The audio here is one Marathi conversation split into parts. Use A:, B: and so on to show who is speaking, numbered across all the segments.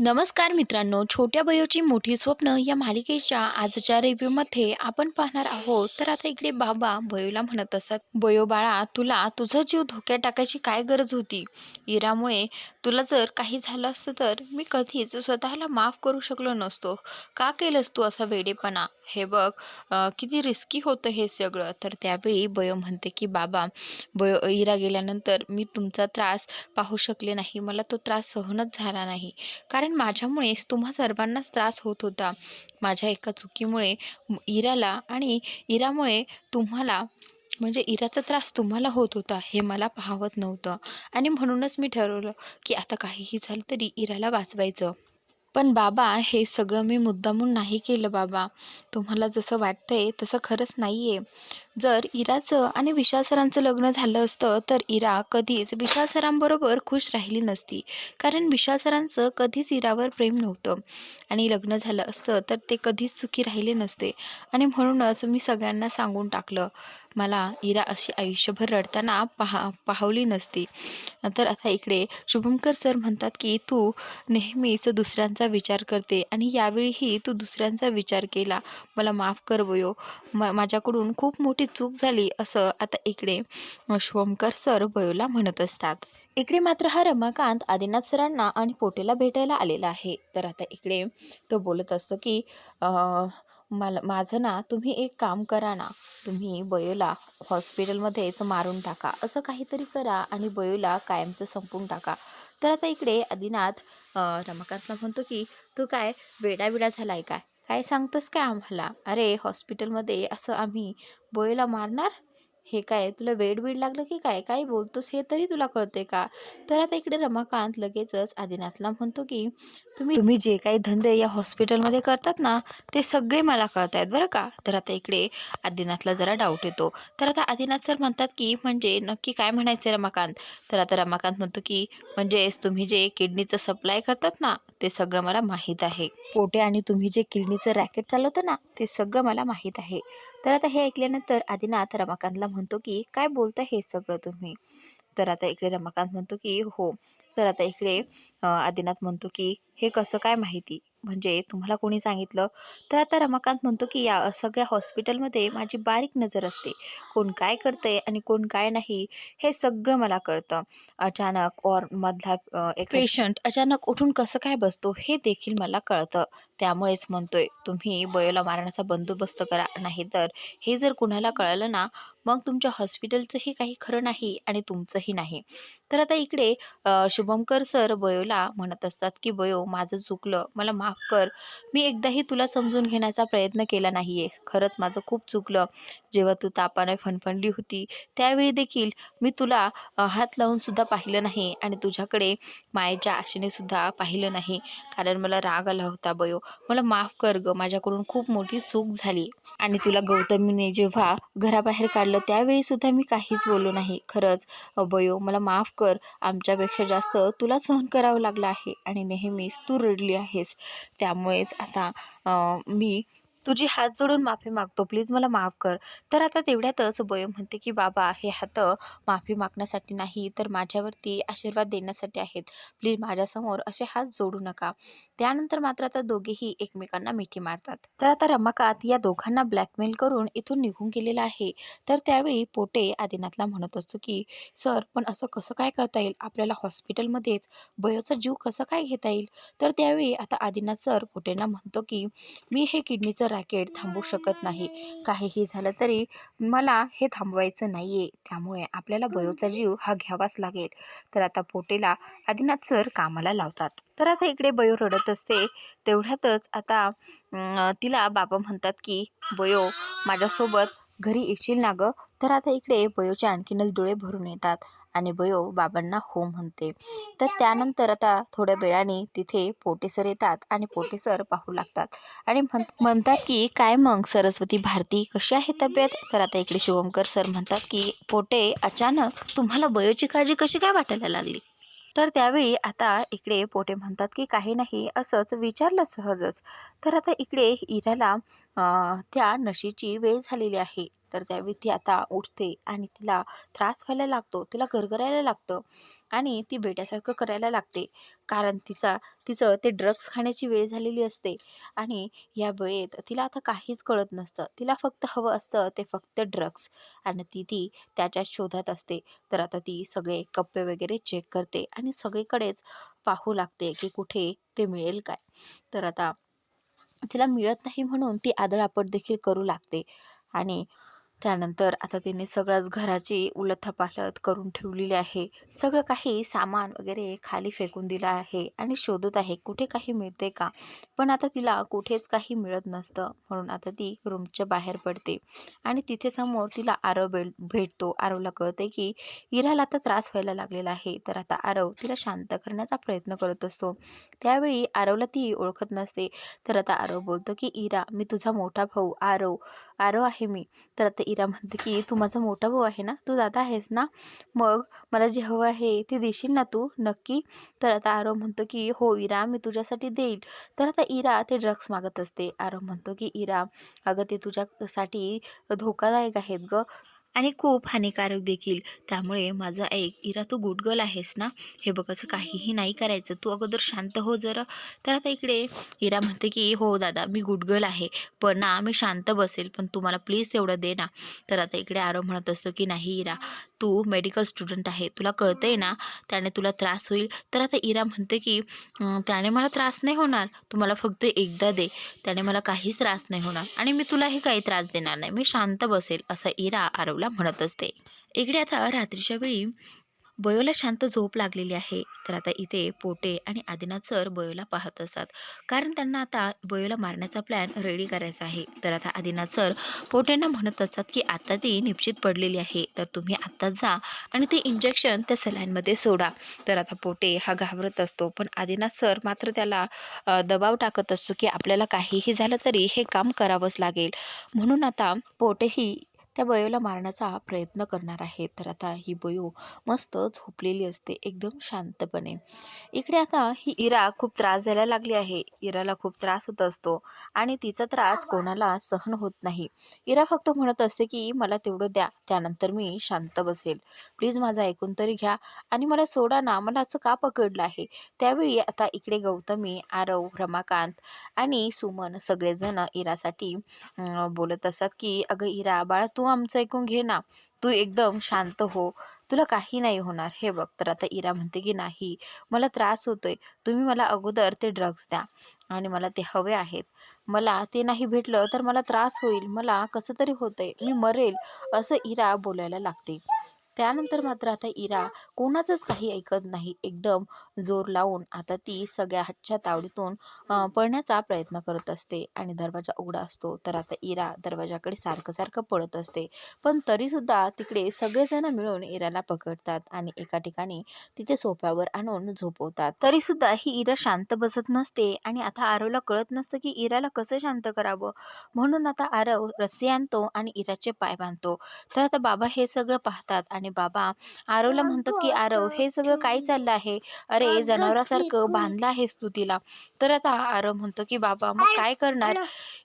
A: नमस्कार मित्रांनो छोट्या बयोची मोठी स्वप्न या मालिकेच्या आजच्या रिव्ह्यूमध्ये आपण पाहणार आहोत. तर आता इकडे बाबा बयोला म्हणत असत बयो बाळा तुला तुझा जीव धोक्यात टाकायची काय गरज होती? इरामुळे तुला जर काही झालं असतं तर मी कधीच स्वतःला माफ करू शकलो नसतो. का केलंस तू असा वेडेपणा? हे बघ किती रिस्की होतं हे सगळं. तर त्यावेळी बयो म्हणते की बाबा बयो इरा गेल्यानंतर मी तुमचा त्रास पाहू शकले नाही. मला तो त्रास सहनच झाला नाही. कारण माझ्यामुळेच तुम्हा सर्वांनाच त्रास होत होता. माझ्या एका चुकीमुळे इराला आणि इरामुळे तुम्हाला म्हणजे इराचा त्रास तुम्हाला होत होता हे मला पाहवत नव्हतं. आणि म्हणूनच मी ठरवलं की आता काहीही झालं तरी इराला वाचवायचं. पण बाबा हे सगळं मी मुद्दामून नाही केलं बाबा. तुम्हाला जसं वाटतंय तसं खरंच नाही आहे जर इराचं आणि विशासरांचं लग्न झालं असतं तर इरा कधीच विशासरांबरोबर खुश राहिली नसती. कारण विशासरांचं कधीच इरावर प्रेम नव्हतं. आणि लग्न झालं असतं तर ते कधीच चुकी राहिले नसते. आणि म्हणूनच मी सगळ्यांना सांगून टाकलं मला इरा अशी आयुष्यभर रडताना पहा पाहवली नसती. तर आता इकडे शुभंकर सर म्हणतात की तू नेहमीच दुसऱ्यांचा विचार करते आणि यावेळीही तू दुसऱ्यांचा विचार केला. मला माफ कर वयो. म माझ्याकडून खूप मोठी चूक झाली असं आता इकडे शुभंकर सर बयोला म्हणत असतात. इकडे मात्र हा रमाकांत आदिनाथ सरांना आणि पोटेला भेटायला आलेला आहे. तर आता इकडे तो बोलत असतो की मला माझं ना तुम्ही एक काम करा ना तुम्ही बयोला हॉस्पिटलमध्येच मारून टाका. असं काहीतरी करा आणि बयोला कायमचं संपून टाका. तर आता इकडे आदिनाथ रमाकांतला म्हणतो की तू काय वेडाबिडा झाला आहे काय? काय सांगतोस काय आम्हाला? अरे हॉस्पिटलमध्ये असं आम्ही बयोला मारणार? हे काय तुला वेड बीड लागलं की काय? काय बोलतोस हे तरी तुला कळते का? तर आता इकडे रमाकांत लगेचच आदिनाथला म्हणतो की तुम्ही तुम्ही जे काही धंदे या हॉस्पिटलमध्ये करतात ना ते सगळे मला कळत आहेत बरं का? तर आता इकडे आदिनाथला जरा डाऊट येतो. तर आता आदिनाथ सर म्हणतात की म्हणजे नक्की काय म्हणायचं रमाकांत? तर आता रमाकांत म्हणतो की म्हणजेच तुम्ही जे किडनीचं सप्लाय करतात ना ते सगळं मला माहीत आहे. पोटे आणि तुम्ही जे किडनीचं रॅकेट चालवतं ना ते सगळं मला माहीत आहे. तर आता हे ऐकल्यानंतर आदिनाथ रमाकांतला म्हणतो की काय बोलता हे सगळं तुम्ही? तर आता इकडे रमाकांत म्हणतो की हो. तर आता इकडे आदिनाथ म्हणतो की हे कसं काय माहिती? म्हणजे तुम्हाला कोणी सांगितलं? तर आता रमाकांत म्हणतो की या सगळ्या हॉस्पिटलमध्ये माझी बारीक नजर असते. कोण काय करतंय आणि कोण काय नाही हे सगळं मला कळतं. अचानक और मधला एक पेशंट अचानक उठून कसं काय बसतो हे देखील मला कळतं. त्यामुळेच म्हणतोय तुम्ही बयोला मारण्याचा बंदोबस्त करा नाही तर हे जर कुणाला कळलं ना मग तुमच्या हॉस्पिटलचंही काही खरं नाही आणि तुमचंही नाही. तर आता इकडे शुभमकर शुभंकर सर बयोला म्हणत असतात की बयो माझं चुकलं. मला माफ कर. मी एकदाही तुला समजून घेण्याचा प्रयत्न केला नाही आहे खरंच माझं खूप चुकलं. जेव्हा तू तापाने फणफणली होती त्यावेळी देखील मी तुला हात लावून सुद्धा पाहिलं नाही आणि तुझ्याकडे मायेच्या आशेने सुद्धा पाहिलं नाही. कारण मला राग आला होता बयो. मला माफ कर ग माझ्याकडून खूप मोठी चूक झाली. आणि तुला गौतमीने जेव्हा घराबाहेर काढलं त्यावेळी सुद्धा मी काहीच बोललो नाही. खरंच बयो मला माफ कर. आमच्यापेक्षा जास्त तुला सहन करावं लागलं आहे आणि नेहमीच तू रडली आहेस. त्यामुळेच आता मी तुझी हात जोडून माफी मागतो. प्लीज मला माफ कर. तर आता तेवढ्यातच बयो म्हणते की बाबा हे हात माफी मागण्यासाठी नाही तर माझ्यावरती आशीर्वाद देण्यासाठी आहेत. प्लीज माझ्यासमोर असे हात जोडू नका. त्यानंतर मात्र आता दोघेही एकमेकांना मिठी मारतात. तर आता रमाकांत या दोघांना ब्लॅकमेल करून इथून निघून गेलेला आहे. तर त्यावेळी पोटे आदिनाथला म्हणत असतो की सर पण असं कसं काय करता येईल? आपल्याला हॉस्पिटलमध्येच बयोचा जीव कसं काय घेता येईल? तर त्यावेळी आता आदिनाथ सर पोटेंना म्हणतो की मी हे किडनीचं रॅकेट थांबवू शकत नाही. काहीही झालं तरी मला हे थांबवायचं नाही आहे त्यामुळे आपल्याला बयोचा जीव हा घ्यावाच लागेल. तर आता पोटेला आदिनाथ सर कामाला लावतात. तर आता इकडे बयो रडत असते. तेवढ्यातच आता तिला बाबा म्हणतात की बयो माझ्यासोबत घरी येशील ना गं? तर आता इकडे बयोचे आणखीनच डोळे भरून येतात. आणि बयो बाबांना हो म्हणते. तर त्यानंतर आता थोड्या वेळाने तिथे पोटेसर येतात आणि पोटेसर पाहू लागतात. आणि म्हण म्हणतात की काय मग सरस्वती भारती कशी आहे तब्येत? तर आता इकडे शिवमकर सर म्हणतात की पोटे अचानक तुम्हाला बयोची काळजी कशी काय वाटायला लागली? तर त्यावेळी आता इकडे पोटे म्हणतात की काही नाही असंच विचारलं सहजच. तर आता इकडे इराला त्या नशेची वेळ झालेली आहे. तर त्यावेळी ती आता उठते आणि तिला त्रास व्हायला लागतो तिला गरगरायला लागतं आणि ती बेट्यासारखं करायला लागते. कारण तिचा तिचं ते ड्रग्स खाण्याची वेळ झालेली असते आणि या वेळेत तिला आता काहीच कळत नसतं. तिला फक्त हवं असतं ते फक्त ड्रग्स आणि ती ती त्याच्या शोधात असते. तर आता ती सगळे कप्पे वगैरे चेक करते आणि सगळीकडेच पाहू लागते की कुठे ते मिळेल काय. तर आता तिला मिळत नाही म्हणून ती आदळआपट देखील करू लागते आणि त्यानंतर आता तिने सगळ्याच घराची उलथापालथ करून ठेवलेली आहे. सगळं काही सामान वगैरे खाली फेकून दिलं आहे आणि शोधत आहे कुठे काही मिळते का? पण आता तिला कुठेच काही मिळत नसतं म्हणून आता ती रूमच्या बाहेर पडते आणि तिथे समोर तिला आरव भेट भेटतो. आरवला कळते की इराला आता त्रास व्हायला लागलेला आहे. तर आता आरव तिला शांत करण्याचा प्रयत्न करत असतो. त्यावेळी आरवला ती ओळखत नसते. तर आता आरव बोलतो की इरा मी तुझा मोठा भाऊ आरव आरव आहे मी. तर आता इरा म्हणते की तू माझा मोठा भाऊ आहे ना? तू दादा आहेस ना? मग मला जे हवं आहे ते देशील ना तू नक्की? तर आता आरव म्हणतो की हो इरा मी तुझ्यासाठी देईल. तर आता इरा ते ड्रग्स मागत असते. आरव म्हणतो की इरा अगं ते तुझ्यासाठी धोकादायक आहेत ग. आणि खूप हानिकारक देखील. त्यामुळे माझा एक इरा तू गुड गर्ल आहेस ना? हे बघ असं काहीही नाही करायचं. तू अगोदर शांत हो जरा. तर आता इकडे इरा म्हणते की हो दादा मी गुड गर्ल आहे. पण ना मी शांत बसेल. पण तू मला प्लीज तेवढं दे ना. तर आता इकडे आरव म्हणत असतो की नाही इरा तू मेडिकल स्टुडंट आहे तुला कळतंय ना त्याने तुला त्रास होईल. तर आता इरा म्हणते की त्याने मला त्रास नाही होणार तू मला फक्त एकदा दे. त्याने मला काहीच त्रास नाही होणार आणि मी तुलाही काही त्रास देणार नाही. मी शांत बसेल असं इरा आरवला म्हणत असते. इकडे आता रात्रीच्या वेळी बयोला शांत झोप लागलेली आहे. तर आता इथे पोटे आणि आदिनाथ सर बयोला पाहत असतात. कारण त्यांना आता बयोला मारण्याचा प्लॅन रेडी करायचा आहे. तर आता आदिनाथ सर पोटेंना म्हणत असतात की आता ती निश्चित पडलेली आहे. तर तुम्ही आत्ताच जा आणि ते इंजेक्शन त्या सलाईनमध्ये सोडा. तर आता पोटे हा घाबरत असतो. पण आदिनाथ सर मात्र त्याला दबाव टाकत असतो की आपल्याला काहीही झालं तरी हे काम करावंच लागेल. म्हणून आता पोटेही त्या बयोला मारण्याचा प्रयत्न करणार आहे. तर आता ही बयो मस्त झोपलेली असते एकदम शांतपणे. इकडे आता ही इरा खूप त्रास द्यायला लागली आहे. इराला खूप त्रास होत असतो आणि तिचा त्रास कोणाला सहन होत नाही. इरा फक्त म्हणत असते की मला तेवढं द्या त्यानंतर मी शांत बसेल. प्लीज माझं ऐकून तरी घ्या आणि मला सोडा ना मला असं का पकडलं आहे? त्यावेळी आता इकडे गौतमी आरव रमाकांत आणि सुमन सगळेजण इरासाठी बोलत असतात की अगं इरा बाळा तू आमचं ऐकून घे ना. तू एकदम शांत हो. तुला काही नाही होणार. हे बघ तर आता इरा म्हणते की नाही मला त्रास होतोय. तुम्ही मला अगोदर ते ड्रग्ज द्या. आणि मला ते हवे आहेत. मला ते नाही भेटलं तर मला त्रास होईल. मला कसं तरी होतंय. मी मरेल असं इरा बोलायला लागते. त्यानंतर मात्र आता इरा कोणाचंच काही ऐकत नाही. एकदम जोर लावून आता ती सगळ्या हातच्या तावडीतून पळण्याचा प्रयत्न करत असते आणि दरवाजा उघडा असतो. तर आता इरा दरवाजाकडे सारखं सारखं पळत असते. पण तरीसुद्धा तिकडे सगळेजण मिळून इराला पकडतात आणि एका ठिकाणी तिथे सोफ्यावर आणून झोपवतात. तरीसुद्धा ही इरा शांत बसत नसते आणि आता आरवला कळत नसतं की इराला कसं शांत करावं. म्हणून आता आरव रस्सी आणतो आणि इराचे पाय बांधतो. तर आता बाबा हे सगळं पाहतात आणि बाबा आरवला म्हणतात की आरव हे सगळं काय चाललं आहे? अरे जनावरासारखं बांधलं आहेस तू तिला. तर आता आरव म्हणतो की बाबा मग काय करणार?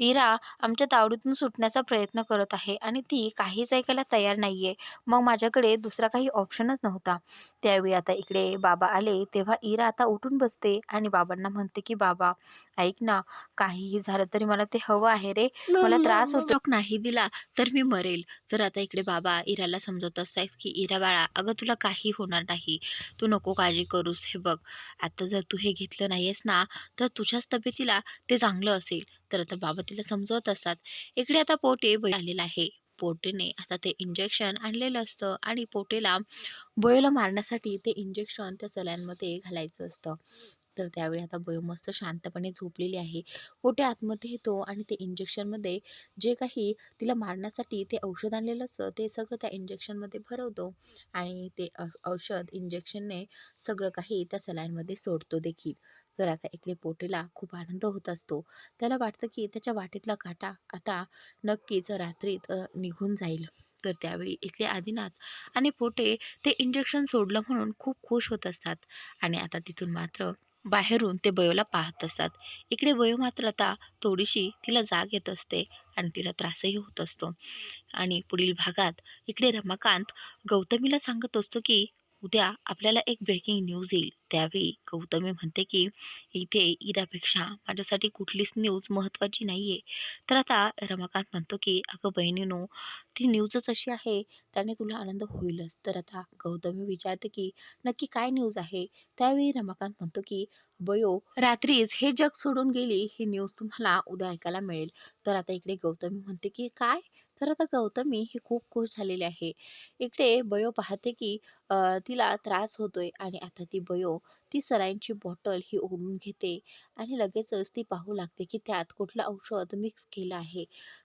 A: इरा आमच्या तावडीतून सुटण्याचा प्रयत्न करत आहे आणि ती काहीच ऐकायला तयार नाहीये. मग माझ्याकडे दुसरा काही ऑप्शनच नव्हता. त्यावेळी आता इकडे बाबा आले तेव्हा इरा आता उठून बसते आणि बाबांना म्हणते की बाबा ऐक ना काहीही झालं तरी मला ते हवं आहे रे. मला त्रास होतो. नाही दिला तर मी मरेल. तर आता इकडे बाबा इराला समजवत असतात की इरा बाळा अगं तुला काही होणार नाही. तू नको काळजी करूस. हे बघ आता जर तू हे घेतलं नाहीयेस ना तर तुझ्याच तब्येतीला ते चांगलं असेल. तर आता बाबा तिला समजवत असतात. इकडे आता पोटे बळी आलेला आहे. पोटेने आता ते इंजेक्शन आणलेलं असतं आणि पोटेला बळीला मारण्यासाठी ते इंजेक्शन त्या सल्यांमध्ये घालायचं असतं. तर त्यावेळी आता बयो मस्त शांतपणे झोपलेली आहे. पोटे आतमध्ये येतो आणि ते इंजेक्शनमध्ये जे काही तिला मारण्यासाठी ते औषध आणलेलं असतं ते सगळं त्या इंजेक्शनमध्ये भरवतो आणि ते औषध इंजेक्शनने सगळं काही त्या सलाईनमध्ये सोडतो देखील. तर आता इकडे पोटेला खूप आनंद होत असतो. त्याला वाटतं की त्याच्या वाटेतला काटा आता नक्कीच रात्रीत निघून जाईल. तर त्यावेळी इकडे आदिनाथ आणि पोटे ते इंजेक्शन सोडलं म्हणून खूप खुश होत असतात. आणि आता तिथून मात्र बाहेरून ते बयोला पाहत असतात. इकडे बयो मात्र आता थोडीशी तिला जाग येत असते आणि तिला त्रासही होत असतो. आणि पुढील भागात इकडे रमाकांत गौतमीला सांगत असतो की उद्या आपल्याला एक ब्रेकिंग न्यूज येईल. त्यावेळी गौतमी म्हणते की इथे इरापेक्षा माझ्यासाठी कुठलीच न्यूज महत्त्वाची नाही आहे तर आता रमाकांत म्हणतो की अगं बहिणीनो ती न्यूजच अशी आहे त्याने तुला आनंद होईलच. तर आता गौतमी विचारते की नक्की काय न्यूज आहे? त्यावेळी रमाकांत म्हणतो की बयो रात्रीच हे जग सोडून गेली ही न्यूज तुम्हाला उद्या ऐकायला मिळेल. तर आता इकडे गौतमी म्हणते की काय? तर आता गौतमी ही खूप खुश झालेली आहे. इकडे बयो पाहते की तिला त्रास होतोय आणि आता ती बयो ती सलाईनची बॉटल ही ओढून घेते आणि लगेचच ती पाहू लागते की त्यात कुठलं औषध मिक्स केलं आहे.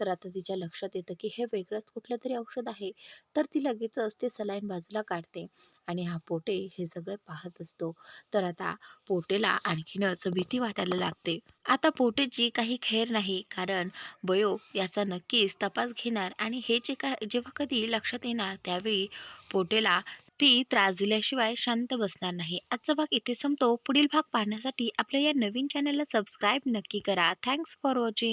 A: तर आता तिच्या लक्षात येतं की हे वेगळंच कुठलं तरी औषध आहे. तर ती लगेचच ते सलाईन बाजूला काढते आणि हा पोटे हे सगळं पाहत असतो. तर आता पोटेला आणखीनच भीती वाटायला लागते. आता पोटेची काही खैर नाही कारण बयो याचा नक्कीच तपास घेणार आणि हे जे काय जेव्हा कधी लक्षात येणार त्यावेळी पोटेला ती त्रास दिल्याशिवाय शांत बसणार नाही. आजचा भाग इथे संपतो. पुढील भाग पाहण्यासाठी आपल्या या नवीन चॅनलला सबस्क्राईब नक्की करा. Thanks for watching